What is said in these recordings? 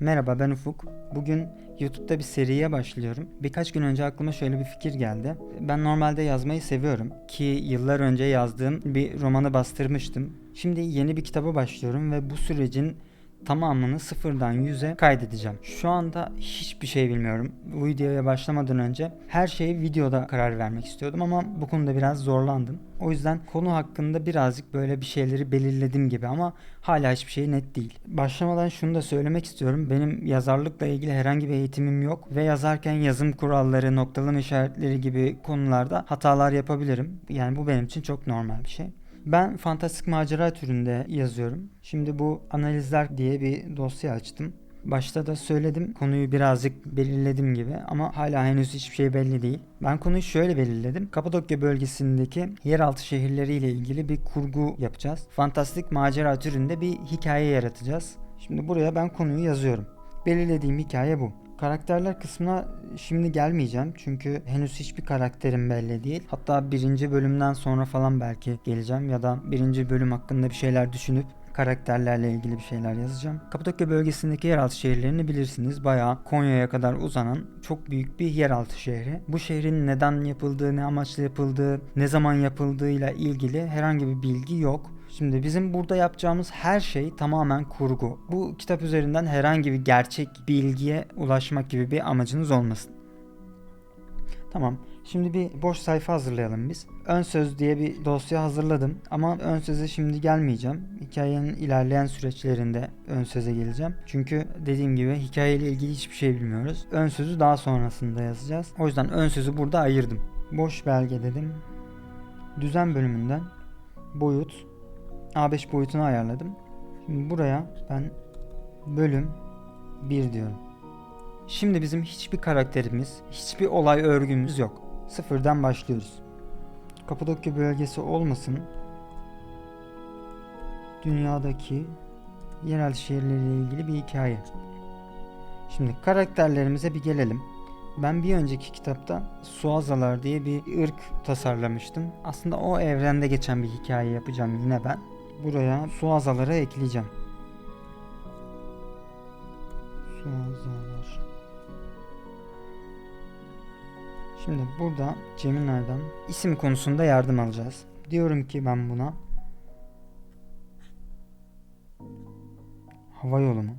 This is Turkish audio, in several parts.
Merhaba ben Ufuk. Bugün YouTube'da bir seriye başlıyorum. Birkaç gün önce aklıma şöyle bir fikir geldi. Ben normalde yazmayı seviyorum ki yıllar önce yazdığım bir romanı bastırmıştım. Şimdi yeni bir kitaba başlıyorum ve bu sürecin tamamını sıfırdan yüze kaydedeceğim. Şu anda hiçbir şey bilmiyorum. Bu videoya başlamadan önce her şeyi videoda karar vermek istiyordum ama bu konuda biraz zorlandım. O yüzden konu hakkında birazcık böyle bir şeyleri belirledim gibi ama hala hiçbir şey net değil. Başlamadan şunu da söylemek istiyorum. Benim yazarlıkla ilgili herhangi bir eğitimim yok ve yazarken yazım kuralları, noktalama işaretleri gibi konularda hatalar yapabilirim. Yani bu benim için çok normal bir şey. Ben fantastik macera türünde yazıyorum. Şimdi bu analizler diye bir dosya açtım. Başta da söyledim konuyu birazcık belirledim gibi ama hala henüz hiçbir şey belli değil. Ben konuyu şöyle belirledim. Kapadokya bölgesindeki yeraltı şehirleriyle ilgili bir kurgu yapacağız. Fantastik macera türünde bir hikaye yaratacağız. Şimdi buraya ben konuyu yazıyorum. Belirlediğim hikaye bu. Karakterler kısmına şimdi gelmeyeceğim çünkü henüz hiçbir karakterim belli değil. Hatta birinci bölümden sonra falan belki geleceğim ya da birinci bölüm hakkında bir şeyler düşünüp karakterlerle ilgili bir şeyler yazacağım. Kapadokya bölgesindeki yeraltı şehirlerini bilirsiniz. Bayağı Konya'ya kadar uzanan çok büyük bir yeraltı şehri. Bu şehrin neden yapıldığı, ne amaçla yapıldığı, ne zaman yapıldığıyla ilgili herhangi bir bilgi yok. Şimdi bizim burada yapacağımız her şey tamamen kurgu. Bu kitap üzerinden herhangi bir gerçek bilgiye ulaşmak gibi bir amacınız olmasın. Tamam. Şimdi bir boş sayfa hazırlayalım biz. Ön söz diye bir dosya hazırladım ama ön söze şimdi gelmeyeceğim. Hikayenin ilerleyen süreçlerinde ön söze geleceğim. Çünkü dediğim gibi hikayeyle ilgili hiçbir şey bilmiyoruz. Ön sözü daha sonrasında yazacağız. O yüzden ön sözü burada ayırdım. Boş belge dedim. Düzen bölümünden boyut A5 boyutunu ayarladım. Şimdi buraya ben bölüm 1 diyorum. Şimdi bizim hiçbir karakterimiz, hiçbir olay örgümüz yok. Sıfırdan başlıyoruz. Kapadokya bölgesi olmasın. Dünyadaki yerel şehirlerle ilgili bir hikaye. Şimdi karakterlerimize bir gelelim. Ben bir önceki kitapta Suazalar diye bir ırk tasarlamıştım. Aslında o evrende geçen bir hikaye yapacağım yine ben. Buraya Suazalara ekleyeceğim. Suazalar. Şimdi burada Cemiler'den isim konusunda yardım alacağız. Diyorum ki ben buna hava yolu mu?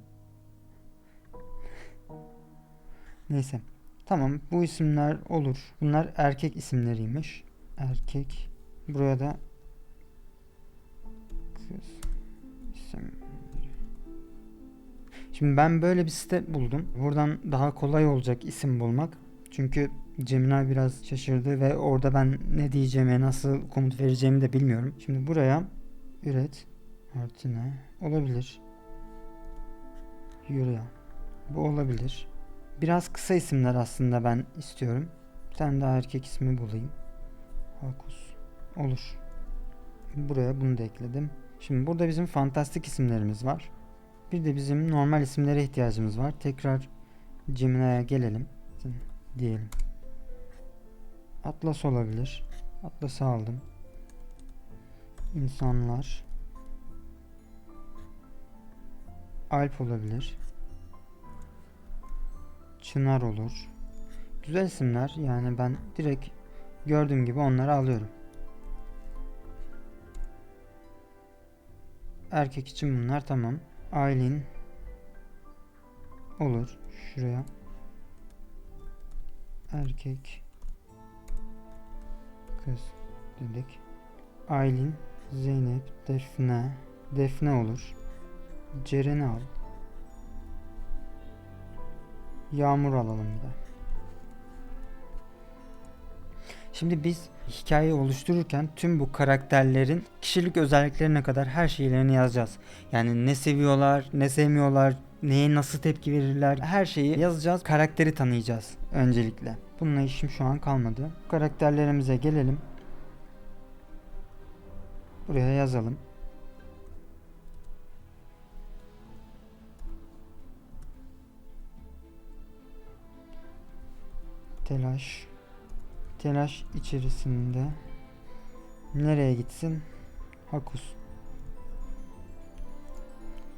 Neyse. Tamam bu isimler olur. Bunlar erkek isimleriymiş. Erkek. Buraya da. Şimdi ben böyle bir site buldum. Buradan daha kolay olacak isim bulmak. Çünkü Cemina biraz şaşırdı ve orada ben ne diyeceğimi, nasıl komut vereceğimi de bilmiyorum. Şimdi buraya üret artı ne olabilir? Yürüya. Bu olabilir. Biraz kısa isimler aslında ben istiyorum. Bir tane daha erkek ismi bulayım. Hakus. Olur. Buraya bunu da ekledim. Şimdi burada bizim fantastik isimlerimiz var. Bir de bizim normal isimlere ihtiyacımız var. Tekrar Gemini'ye gelelim. Diyelim. Atlas olabilir. Atlas'ı aldım. İnsanlar. Alp olabilir. Çınar olur. Güzel isimler. Yani ben direkt gördüğüm gibi onları alıyorum. Erkek için bunlar tamam. Aylin olur. Şuraya. Erkek kız dedik. Aylin, Zeynep, Defne. Defne olur. Ceren'i al. Yağmur alalım bir de. Şimdi biz hikayeyi oluştururken tüm bu karakterlerin kişilik özelliklerine kadar her şeylerini yazacağız. Yani ne seviyorlar, ne sevmiyorlar, neye nasıl tepki verirler her şeyi yazacağız. Karakteri tanıyacağız öncelikle. Bununla işim şu an kalmadı. Karakterlerimize gelelim. Buraya yazalım. Telaş. Telaş içerisinde nereye gitsin? Hakus.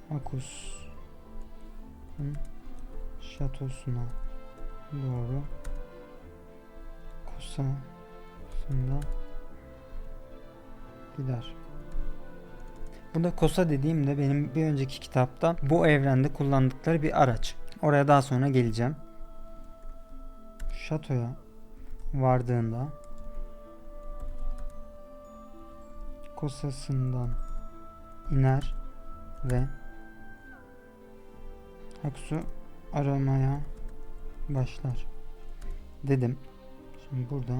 Hakus. şatosuna doğru Kosa'sında gider. Bu da Kosa dediğimde benim bir önceki kitapta bu evrende kullandıkları bir araç. Oraya daha sonra geleceğim. Şatoya vardığında Kosa'sından iner ve Haksu aramaya başlar dedim. Şimdi burada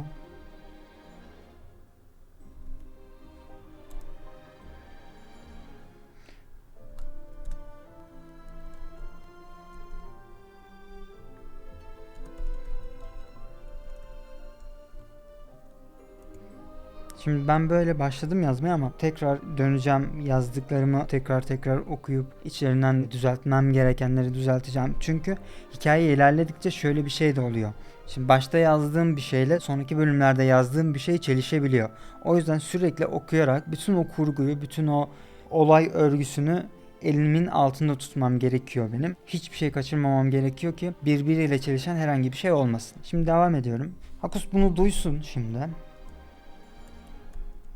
Şimdi ben böyle başladım yazmaya ama tekrar döneceğim yazdıklarımı tekrar tekrar okuyup içlerinden düzeltmem gerekenleri düzelteceğim. Çünkü hikaye ilerledikçe şöyle bir şey de oluyor. Şimdi başta yazdığım bir şeyle sonraki bölümlerde yazdığım bir şey çelişebiliyor. O yüzden sürekli okuyarak bütün o kurguyu, bütün o olay örgüsünü elimin altında tutmam gerekiyor benim. Hiçbir şey kaçırmamam gerekiyor ki birbiriyle çelişen herhangi bir şey olmasın. Şimdi devam ediyorum. Hakus bunu duysun şimdi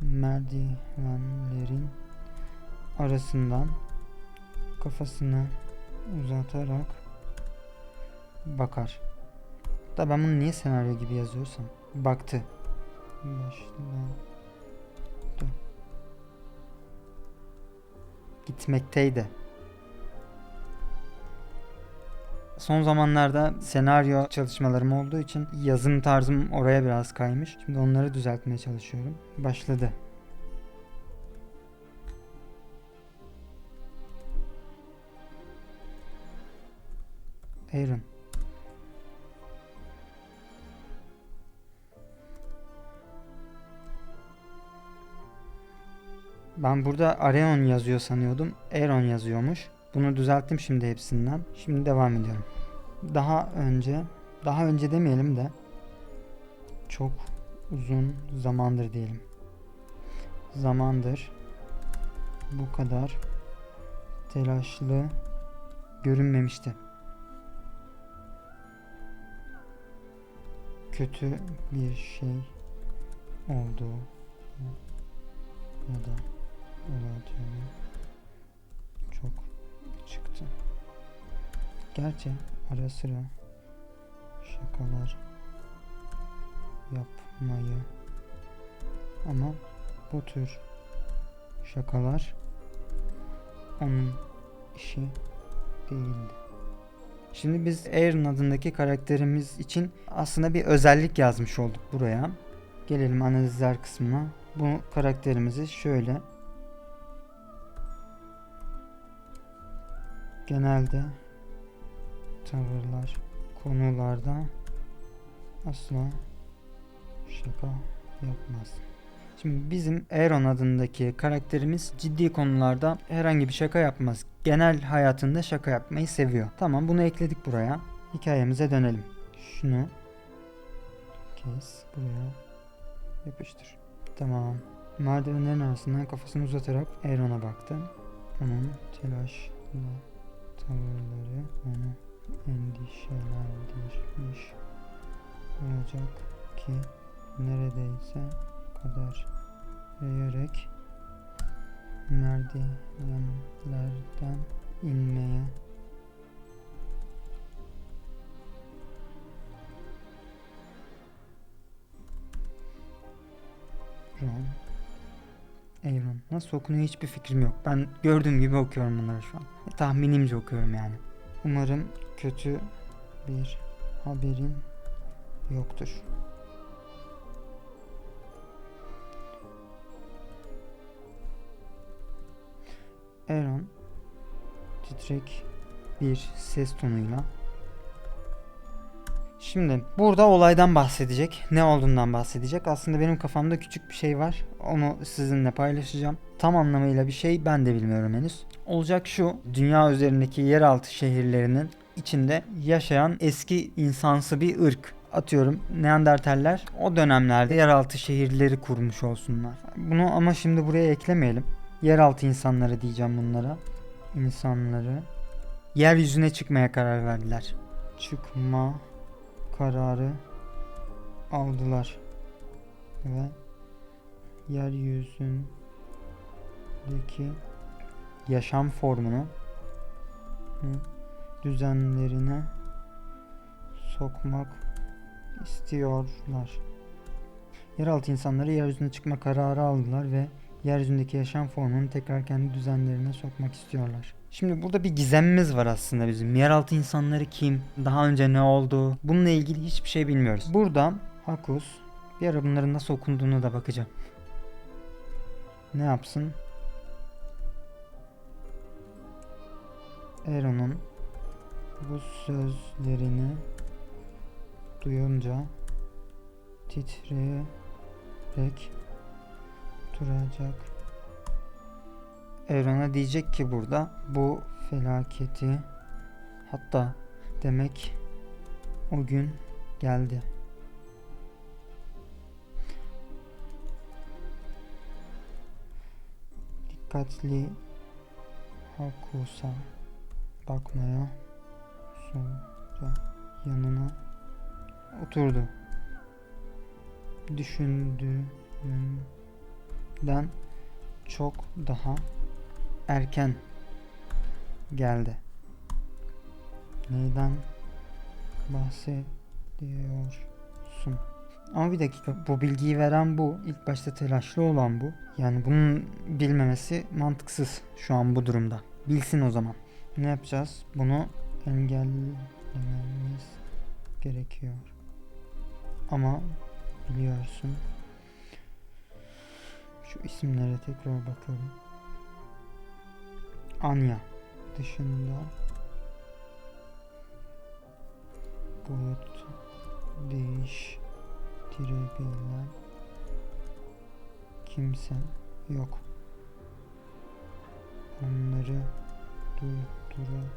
merdivenlerin arasından kafasını uzatarak bakar. Da ben bunu niye senaryo gibi yazıyorsam. Baktı. Başladı. Gitmekteydi. Son zamanlarda senaryo çalışmalarım olduğu için yazım tarzım oraya biraz kaymış. Şimdi onları düzeltmeye çalışıyorum. Başladı. Aaron. Ben burada Areon yazıyor sanıyordum. Aaron yazıyormuş. Bunu düzelttim şimdi hepsinden. Şimdi devam ediyorum. Daha önce, daha önce demeyelim de çok uzun zamandır diyelim. Zamandır bu kadar telaşlı görünmemişti. Kötü bir şey oldu ya da olacağı çok çıktı. Gerçi ara sıra şakalar yapmayı ama bu tür şakalar onun işi değildi. Şimdi biz Aaron adındaki karakterimiz için aslında bir özellik yazmış olduk buraya. Gelelim analizler kısmına. Bu karakterimizi şöyle genelde tavırlar konularda asla şaka yapmaz. Şimdi bizim Aaron adındaki karakterimiz ciddi konularda herhangi bir şaka yapmaz. Genel hayatında şaka yapmayı seviyor. Tamam bunu ekledik buraya. Hikayemize dönelim. Şunu kes buraya yapıştır. Tamam. Merdivenlerin arasından kafasını uzatarak Aaron'a baktı. Onun telaşlı tavırları onu endişelendirmiş olacak ki neredeyse kadar yürüyerek merdivenlerden Nasıl okunuyor hiçbir fikrim yok. Ben gördüğüm gibi okuyorum bunları şu an. Tahminimce okuyorum yani. Umarım kötü bir haberin yoktur. Aaron titrek bir ses tonuyla Şimdi burada olaydan bahsedecek. Ne olduğundan bahsedecek. Aslında benim kafamda küçük bir şey var. Onu sizinle paylaşacağım. Tam anlamıyla bir şey ben de bilmiyorum henüz. Olacak şu. Dünya üzerindeki yeraltı şehirlerinin içinde yaşayan eski insansı bir ırk. Atıyorum Neandertaller o dönemlerde yeraltı şehirleri kurmuş olsunlar. Bunu ama şimdi buraya eklemeyelim. Yeraltı insanları diyeceğim bunlara. İnsanları yeryüzüne çıkmaya karar verdiler. Çıkma kararı aldılar ve yeryüzündeki yaşam formunu düzenlerine sokmak istiyorlar. Yeraltı insanları yeryüzüne çıkma kararı aldılar ve yeryüzündeki yaşam formunu tekrar kendi düzenlerine sokmak istiyorlar. Şimdi burada bir gizemimiz var aslında bizim. Yeraltı insanları kim? Daha önce ne oldu? Bununla ilgili hiçbir şey bilmiyoruz. Burada Hakus bir ara bunların nasıl okunduğunu da bakacağım. Ne yapsın? Eron'un bu sözlerini duyunca titreyerek duracak. Evrana diyecek ki burada bu felaketi hatta demek o gün geldi. Dikkatli Hakus'a bakmaya sonra yanına oturdu. Düşündüğümden çok daha erken geldi. Neyden bahsediyorsun? Ama bir dakika bu bilgiyi veren bu. İlk başta telaşlı olan bu. Yani bunun bilmemesi mantıksız şu an bu durumda. Bilsin o zaman. Ne yapacağız? Bunu engellememiz gerekiyor. Ama biliyorsun. Şu isimlere tekrar bakalım. Anya dışında boyut değiştirebilen kimse yok. Onları durduramaz.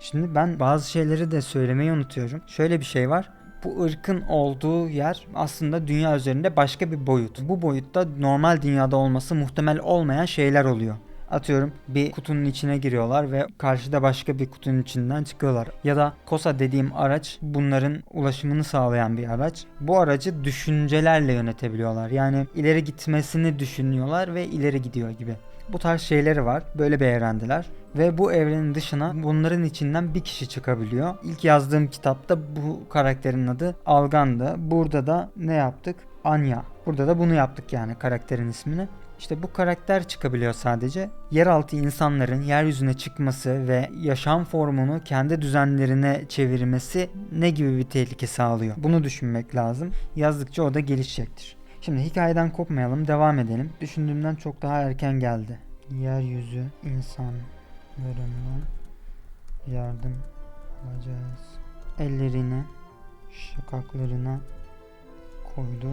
Şimdi ben bazı şeyleri de söylemeyi unutuyorum. Şöyle bir şey var. Bu ırkın olduğu yer aslında dünya üzerinde başka bir boyut. Bu boyutta normal dünyada olması muhtemel olmayan şeyler oluyor. Atıyorum bir kutunun içine giriyorlar ve karşıda başka bir kutunun içinden çıkıyorlar. Ya da Kosa dediğim araç bunların ulaşımını sağlayan bir araç. Bu aracı düşüncelerle yönetebiliyorlar. Yani ileri gitmesini düşünüyorlar ve ileri gidiyor gibi. Bu tarz şeyleri var. Böyle bir evrendeler. Ve bu evrenin dışına bunların içinden bir kişi çıkabiliyor. İlk yazdığım kitapta bu karakterin adı Algan'dı. Burada da ne yaptık? Anya. Burada da bunu yaptık yani karakterin ismini. İşte bu karakter çıkabiliyor sadece. Yeraltı insanların yeryüzüne çıkması ve yaşam formunu kendi düzenlerine çevirmesi ne gibi bir tehlike sağlıyor? Bunu düşünmek lazım. Yazdıkça o da gelişecektir. Şimdi hikayeden kopmayalım, devam edelim. Düşündüğümden çok daha erken geldi. Yeryüzü insanlarından yardım alacağız. Ellerini şakaklarına koydu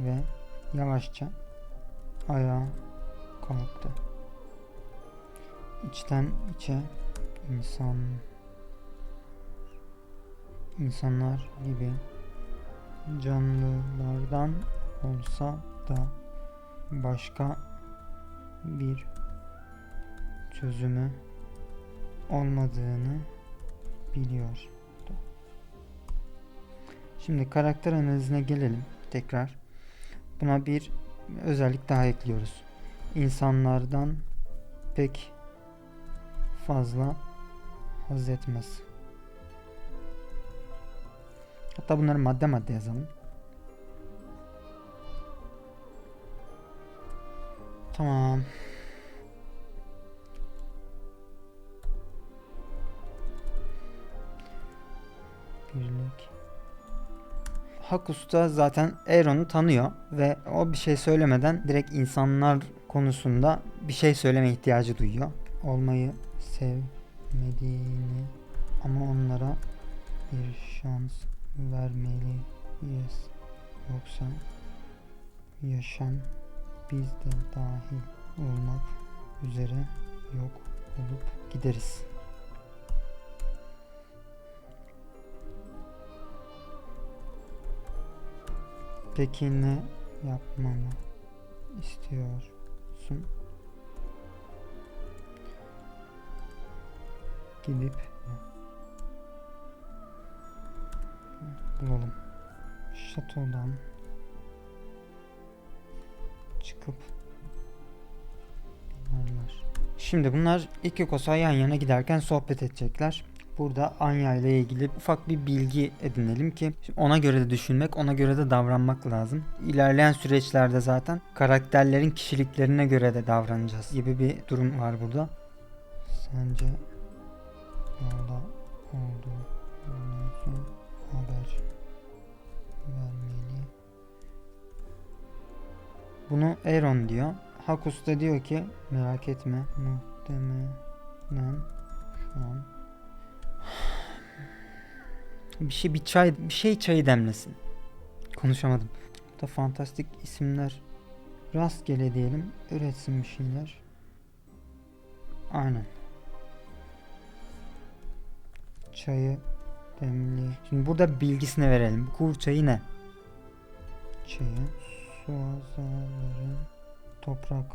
ve yavaşça ayağa kalktı. İçten içe insan insanlar gibi canlılardan olsa da başka bir çözümü olmadığını biliyordu. Şimdi karakter analizine gelelim tekrar. Buna bir özellik daha ekliyoruz. İnsanlardan pek fazla haz etmez. Hatta bunları madde madde yazalım. Tamam. Birlik. Hakus da zaten Aaron'u tanıyor ve o bir şey söylemeden direkt insanlar konusunda bir şey söyleme ihtiyacı duyuyor. Olmayı sevmediğini ama onlara bir şans vermeliyiz. Yoksa yaşam biz de dahil olmak üzere yok olup gideriz. Peki ne yapmamı istiyorsun? gidip bulalım. Şatodan çıkıp. Şimdi bunlar iki kosa yan yana giderken sohbet edecekler. Burada Anya ile ilgili ufak bir bilgi edinelim ki ona göre de düşünmek, ona göre de davranmak lazım. İlerleyen süreçlerde zaten karakterlerin kişiliklerine göre de davranacağız gibi bir durum var burada. Sence yolda olduğu haber vermeli. Bunu Aaron diyor. Hakus da diyor ki merak etme muhtemelen şu an bir şey bir çay bir şey çayı demlesin. Konuşamadım. Da fantastik isimler rastgele diyelim üretsin bir şeyler. Aynen. Çayı demli. Şimdi burada bilgisini verelim. Kur çayı ne? Çayı su azaların topraklarda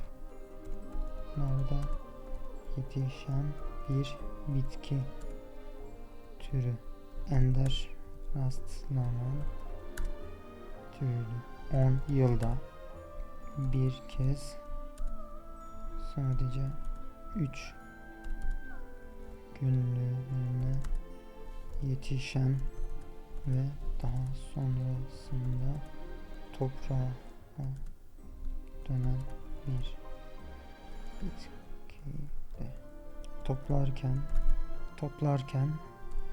yetişen bir bitki türü. Ender rastlanan türü. 10 yılda bir kez sadece 3 günlüğüne yetişen ve daha sonrasında toprağa dönen bir bitkide toplarken toplarken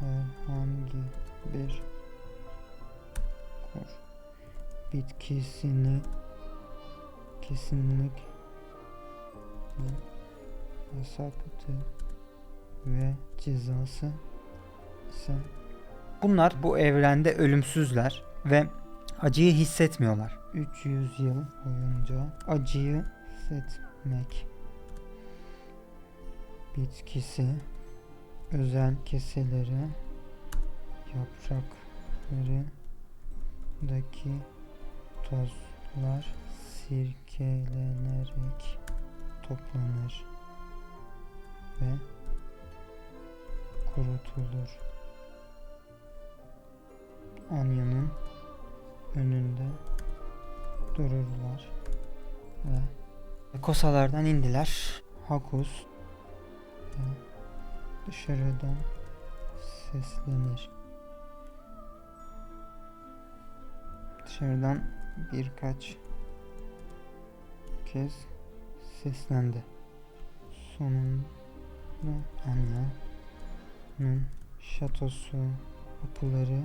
herhangi bir kur bitkisini kesinlikle yasaktı ve cezası ise Bunlar bu evrende ölümsüzler ve acıyı hissetmiyorlar. 300 yıl boyunca acıyı hissetmek bitkisi özel keseleri yapraklarındaki tozlar sirkelenerek toplanır ve kurutulur. Anya'nın önünde dururlar ve kosalardan indiler. Hakus ve dışarıdan seslenir. Dışarıdan birkaç kez seslendi. Sonunda Anya'nın şatosu kapıları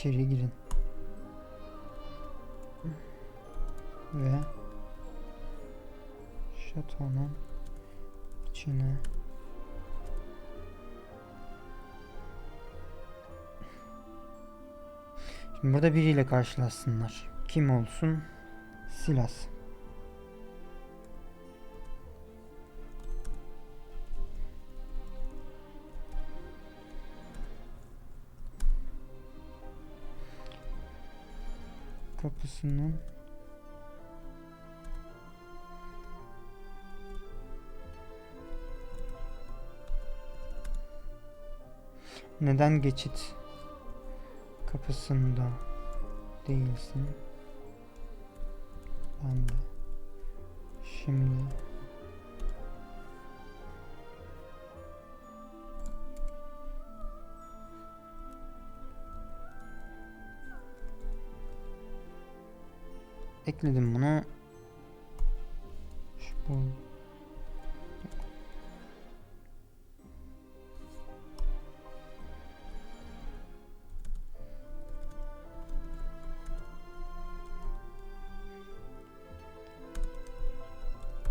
içeri girin ve şatonun içine Şimdi burada biriyle karşılaşsınlar. Kim olsun? Silas. Kapısının neden geçit kapısında değilsin? Ben de şimdi ekledim bunu. Şu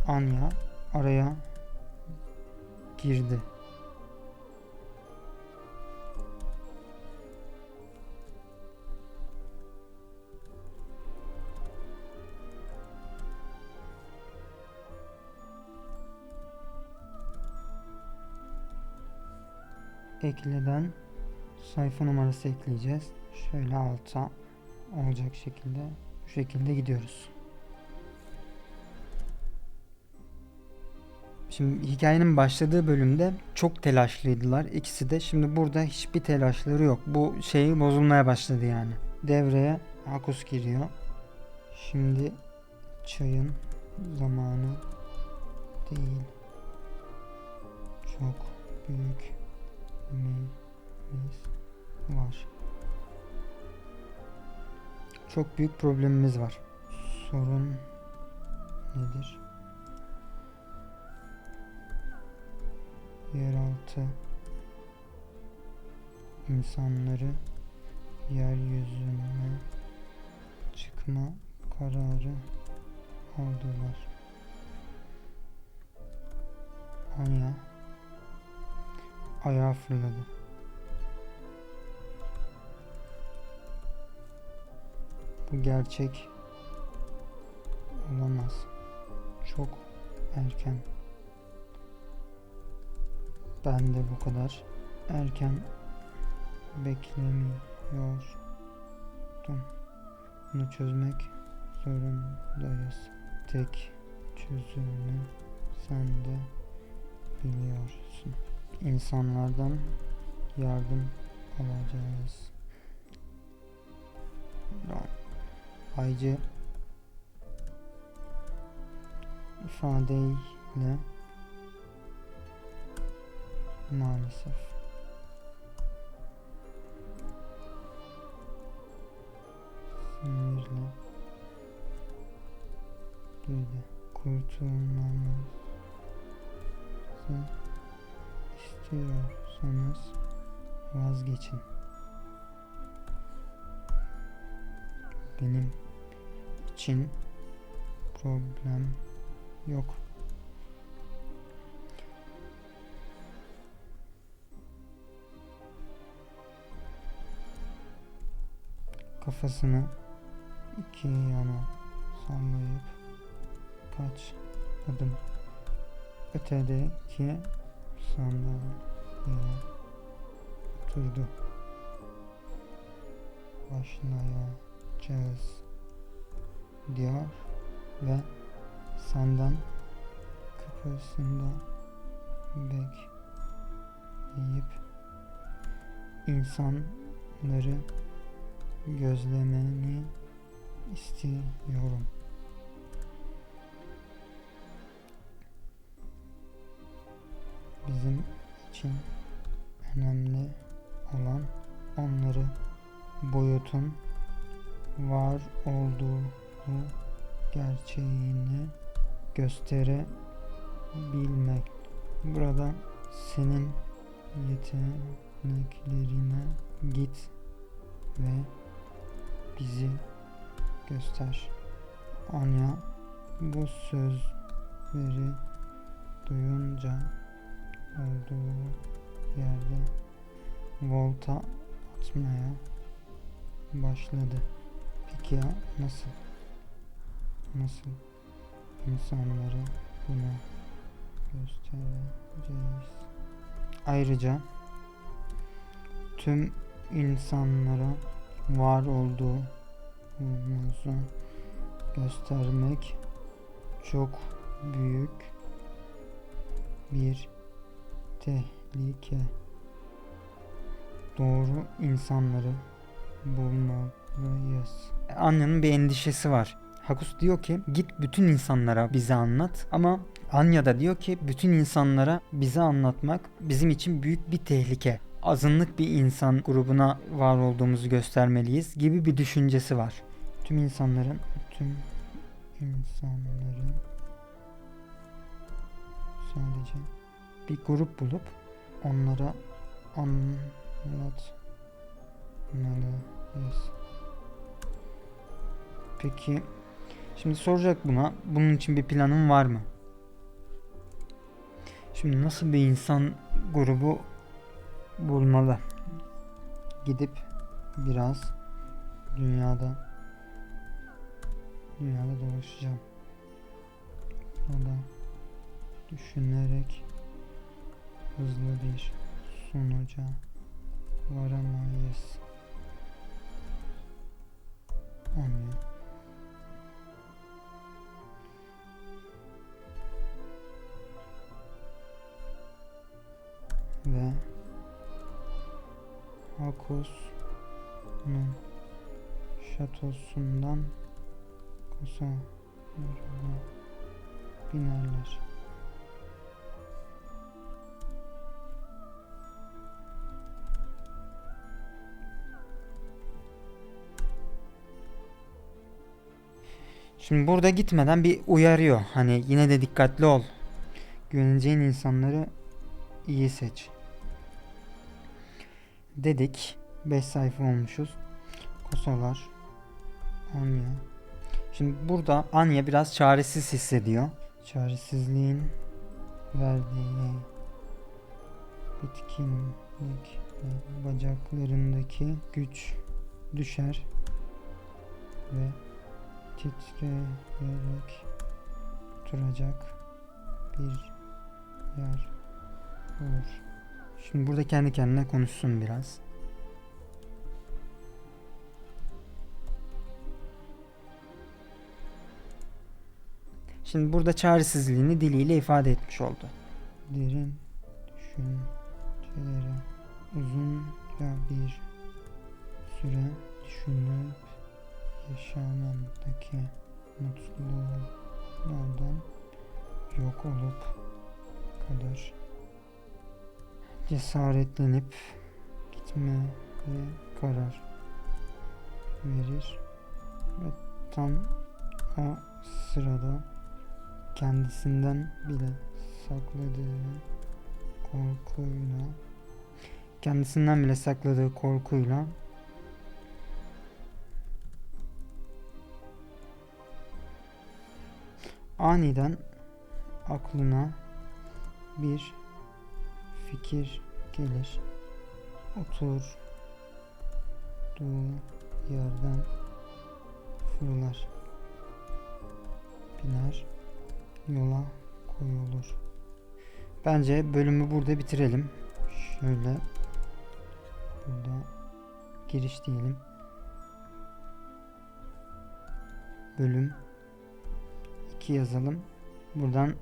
Anya araya girdi. Ekleden sayfa numarası ekleyeceğiz. Şöyle alta olacak şekilde bu şekilde gidiyoruz. Şimdi hikayenin başladığı bölümde çok telaşlıydılar ikisi de. Şimdi burada hiçbir telaşları yok. Bu şey bozulmaya başladı yani. Devreye Hakus giriyor. Şimdi çayın zamanı değil. Çok büyük problemimiz var. Çok büyük problemimiz var. Sorun nedir? Yeraltı insanları yeryüzüne çıkma kararı aldılar. Anya ayağa fırladı. Bu gerçek olamaz. Çok erken. Ben de bu kadar erken beklemiyordum. Bunu çözmek zorundayız. Tek çözümü sen de biliyorsun. İnsanlardan yardım alacağız. Aycı ifadeyle maalesef sinirle dedi. Kurtulmamızı istiyorsanız vazgeçin. Benim için problem yok. Kafasını iki yana sallayıp kaç adım ötedeki sandalyeye oturdu. Başlayacağız diyor ve sandal kapısında bekleyip insanları gözlemeni istiyorum. Bizim için önemli olan onları boyutun var olduğu gerçeğini gösterebilmek. Burada senin yeteneklerine git ve bizi göster. Anya bu sözleri duyunca olduğu yerde volta atmaya başladı. Peki ya nasıl? Nasıl insanlara bunu göstereceğiz? Ayrıca tüm insanlara var olduğumuzu göstermek çok büyük bir tehlike. Doğru insanları bulmalıyız. Anya'nın bir endişesi var. Hakus diyor ki git bütün insanlara bize anlat ama Anya da diyor ki bütün insanlara bize anlatmak bizim için büyük bir tehlike. Azınlık bir insan grubuna var olduğumuzu göstermeliyiz gibi bir düşüncesi var. Tüm insanların tüm insanların sadece bir grup bulup onlara anlatmalıyız. Peki şimdi soracak buna bunun için bir planın var mı? Şimdi nasıl bir insan grubu bulmalı? Gidip biraz dünyada dünyada dolaşacağım. Burada düşünerek hızlı bir sonuca varamayız. Olmuyor. Ve Hakos'un şatosundan Kosova'ya binerler. Şimdi burada gitmeden bir uyarıyor. Hani yine de dikkatli ol. Güveneceğin insanları iyi seç. Dedik. 5 sayfa olmuşuz. Kosolar. Anya. Şimdi burada Anya biraz çaresiz hissediyor. Çaresizliğin verdiği bitkinlik bacaklarındaki güç düşer ve titreyerek oturacak bir yer olur. Şimdi burada kendi kendine konuşsun biraz. Şimdi burada çaresizliğini diliyle ifade etmiş oldu. Derin düşüncelere uzunca bir süre düşünüp yaşamandaki mutluluğundan yok olup kadar cesaretlenip gitmeye karar verir ve tam o sırada kendisinden bile sakladığı korkuyla kendisinden bile sakladığı korkuyla aniden aklına bir fikir gelir. Oturduğu yerden fırlar. Biner. Yola koyulur. Bence bölümü burada bitirelim. Şöyle burada giriş diyelim. Bölüm 2 yazalım. Buradan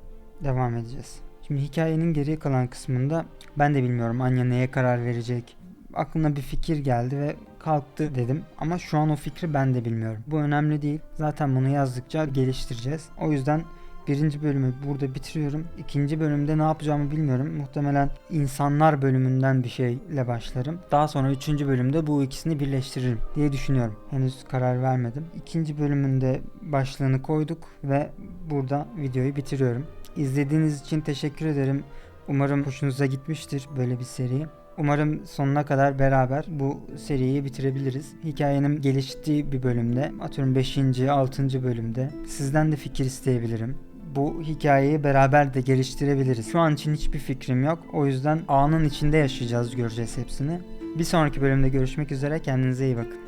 devam edeceğiz. Şimdi hikayenin geriye kalan kısmında ben de bilmiyorum Anya neye karar verecek. Aklına bir fikir geldi ve kalktı dedim. Ama şu an o fikri ben de bilmiyorum. Bu önemli değil. Zaten bunu yazdıkça geliştireceğiz. O yüzden birinci bölümü burada bitiriyorum. İkinci bölümde ne yapacağımı bilmiyorum. Muhtemelen insanlar bölümünden bir şeyle başlarım. Daha sonra üçüncü bölümde bu ikisini birleştiririm diye düşünüyorum. Henüz karar vermedim. İkinci bölümünde başlığını koyduk ve burada videoyu bitiriyorum. İzlediğiniz için teşekkür ederim. Umarım hoşunuza gitmiştir böyle bir seri. Umarım sonuna kadar beraber bu seriyi bitirebiliriz. Hikayenin geliştiği bir bölümde, atıyorum 5. 6. bölümde sizden de fikir isteyebilirim. Bu hikayeyi beraber de geliştirebiliriz. Şu an için hiçbir fikrim yok. O yüzden anın içinde yaşayacağız, göreceğiz hepsini. Bir sonraki bölümde görüşmek üzere. Kendinize iyi bakın.